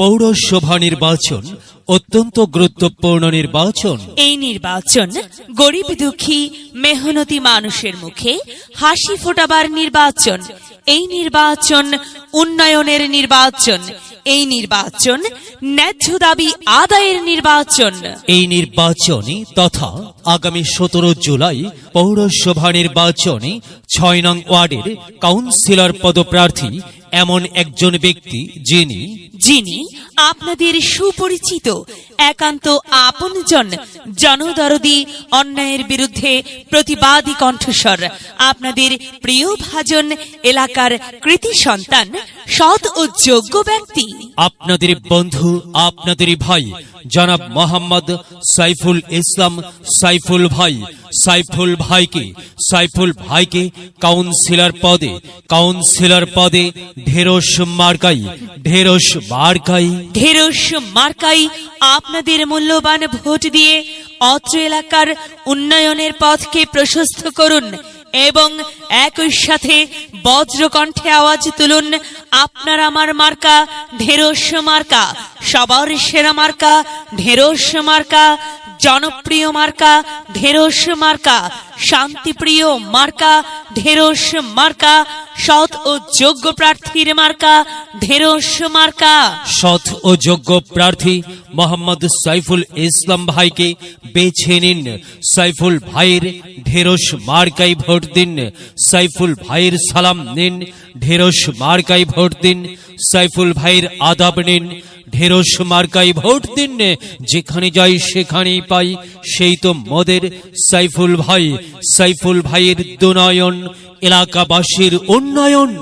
পৌরসভা নির্বাচন অত্যন্ত গুরুত্বপূর্ণ নির্বাচন। এই নির্বাচন গরিব দুঃখী মেহনতি মানুষের মুখে হাসি ফোটাবার নির্বাচন। এই নির্বাচন উন্নয়নের নির্বাচন। এই নির্বাচন ন্যায্য দাবি আদায়ের নির্বাচন। এই নির্বাচনে তথা আগামী সতেরো জুলাই পৌরসভা নির্বাচনে ছয় নং ওয়ার্ডের কাউন্সিলর পদপ্রার্থী এমন একজন ব্যক্তি যিনি যিনি আপনাদের সুপরিচিত একান্ত আপনজন জনদরদি অন্যায়ের বিরুদ্ধে প্রতিবাদী কণ্ঠস্বর আপনাদের প্রিয় ভাজন এলাকার কৃতি সন্তান সৎ ও যোগ্য ব্যক্তি। আপনাদের বন্ধু আপনাদের ভাই জনাব মোহাম্মদ সাইফুল ইসলাম সাইফুল ভাই, সাইফুল ভাইকে সাইফুল ভাইকে কাউন্সিলর পদে কাউন্সিলর পদে ঢেরস মার্কাই ঢেরস মার্কাই। ঢেরস মার্কাই আপনাদের মূল্যবান ভোট দিয়ে অত্র এলাকার উন্নয়নের পথকে প্রশস্ত করুন। এবং একই সাথে বজ্রকণ্ঠে আওয়াজ তুলুন, আপনার আমার মার্কা ঢেরস মার্কা, সবার সেরা মার্কা ঢেরস মার্কা জনপ্রিয় মার্কা ঢেরস মার্কা, শান্তিপ্রিয় মার্কা ঢেরস মার্কা, সৎ ও যোগ্য প্রার্থীর মার্কা ঢেরস মার্কা। সৎ ও যোগ্য প্রার্থী মোহাম্মদ সাইফুল ইসলাম ভাইকে বেছে নিন। সাইফুল ভাইয়ের ঢেরস মার্কাই ভোট দিন। সাইফুল ভাইয়ের সালাম নিন। ঢেরস মার্কাই ভোট দিন। সাইফুল ভাইয়ের আদাব নিন। ঢেরস মার্কাই ভোট দিন যেখানে যাই সেখানেই পাই। সেই তো মদের সাইফুল ভাই। সাইফুল ভাইয়ের দুনয়ন, এলাকাবাসীর উন্নয়ন।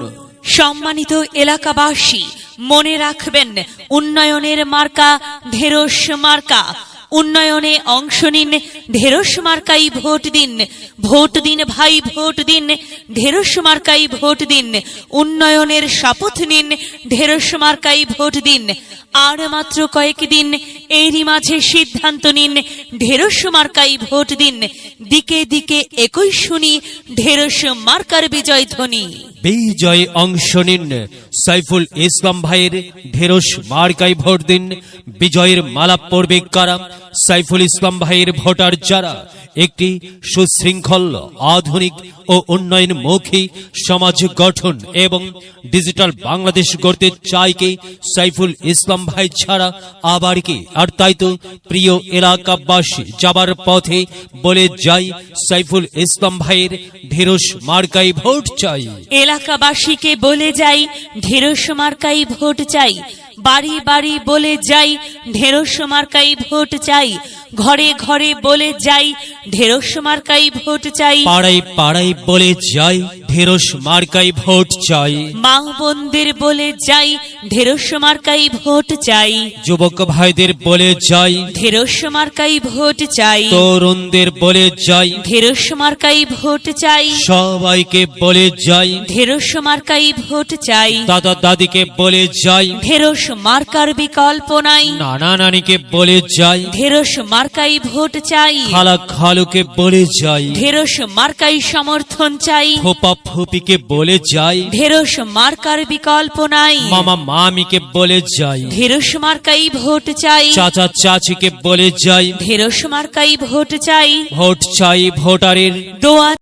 সম্মানিত এলাকাবাসী, মনে রাখবেন, উন্নয়নের মার্কা ঢেরস মার্কা। উন্নয়নে অংশ নিন ঢেরস মার্কাই ভোট দিন ভোট দিন ভাই, ভোট দিন ঢেরস মার্কাই ভোট দিন, উন্নয়নের শপথ নিন ঢেরস মার্কাই ভোট দিন, আর মাত্র কয়েকদিন এরই মাঝে সিদ্ধান্ত নিন ঢেরস মার্কাই ভোট দিন, দিকে দিকে একই শুনি ঢেরস মার্কার বিজয় ধ্বনি। বিজয় অংশ নিন সাইফুল ইসলাম ভাইয়ের ঢেরস মার্কাই ভোট দিন, বিজয়ের মালা পড়বে কারা? সাইফুল ইসলাম ভাইয়ের ভোটার যারা? একটি সুশৃঙ্খল, আধুনিক ও উন্নয়নমুখী সমাজ গঠন এবং ডিজিটাল বাংলাদেশ গড়তে চায় কে সাইফুল ইসলাম ভাই ছাড়া আবার কে? আর তাই তো প্রিয় এলাকাবাসী যাবার পথে বলে যাই, সাইফুল ইসলাম ভাইয়ের ঢেরস মার্কাই ভোট চাই। এলাকাবাসীকে বলে যাই ঢেরস মার্কাই ভোট চাই, বাড়ি বাড়ি বলে যাই ঢেরস মার্কাই ভোট চাই, ঘরে ঘরে বলে যাই ঢেরস মার্কাই ভোট চাই। পাড়ায় পাড়ায় বলে যাই ঢেরস মার্কাই ভোট চাই। মা বোনদের বলে যাই ঢেরস মার্কাই ভোট চাই। যুবক ভাইদের বলে যাই। ঢেরস মার্কাই ভোট চাই। তরুণদের বলে যাই। ঢেরস মার্কাই ভোট চাই। সবাইকে বলে যাই। ঢেরস মার্কাই ভোট চাই। দাদা দাদিকে বলে যাই। ঢেরস মার্কার বিকল্প নাই। নানা নানিকে বলে যাই। ঢেরস মার্কাই ভোট চাই। খালা খালুকে বলে যাই। ঢেরস মার্কাই সমর্থন চাই। ফোপা ফুপিকে বলে যাই। ঢেরস মার্কার বিকল্প নাই। মামা মামিকে বলে যাই। ঢেরস মার্কাই ভোট চাই। চাচা চাচিকে বলে যাই। ঢেরস মার্কাই ভোট চাই। ভোট চাই ভোটারের। দোয়া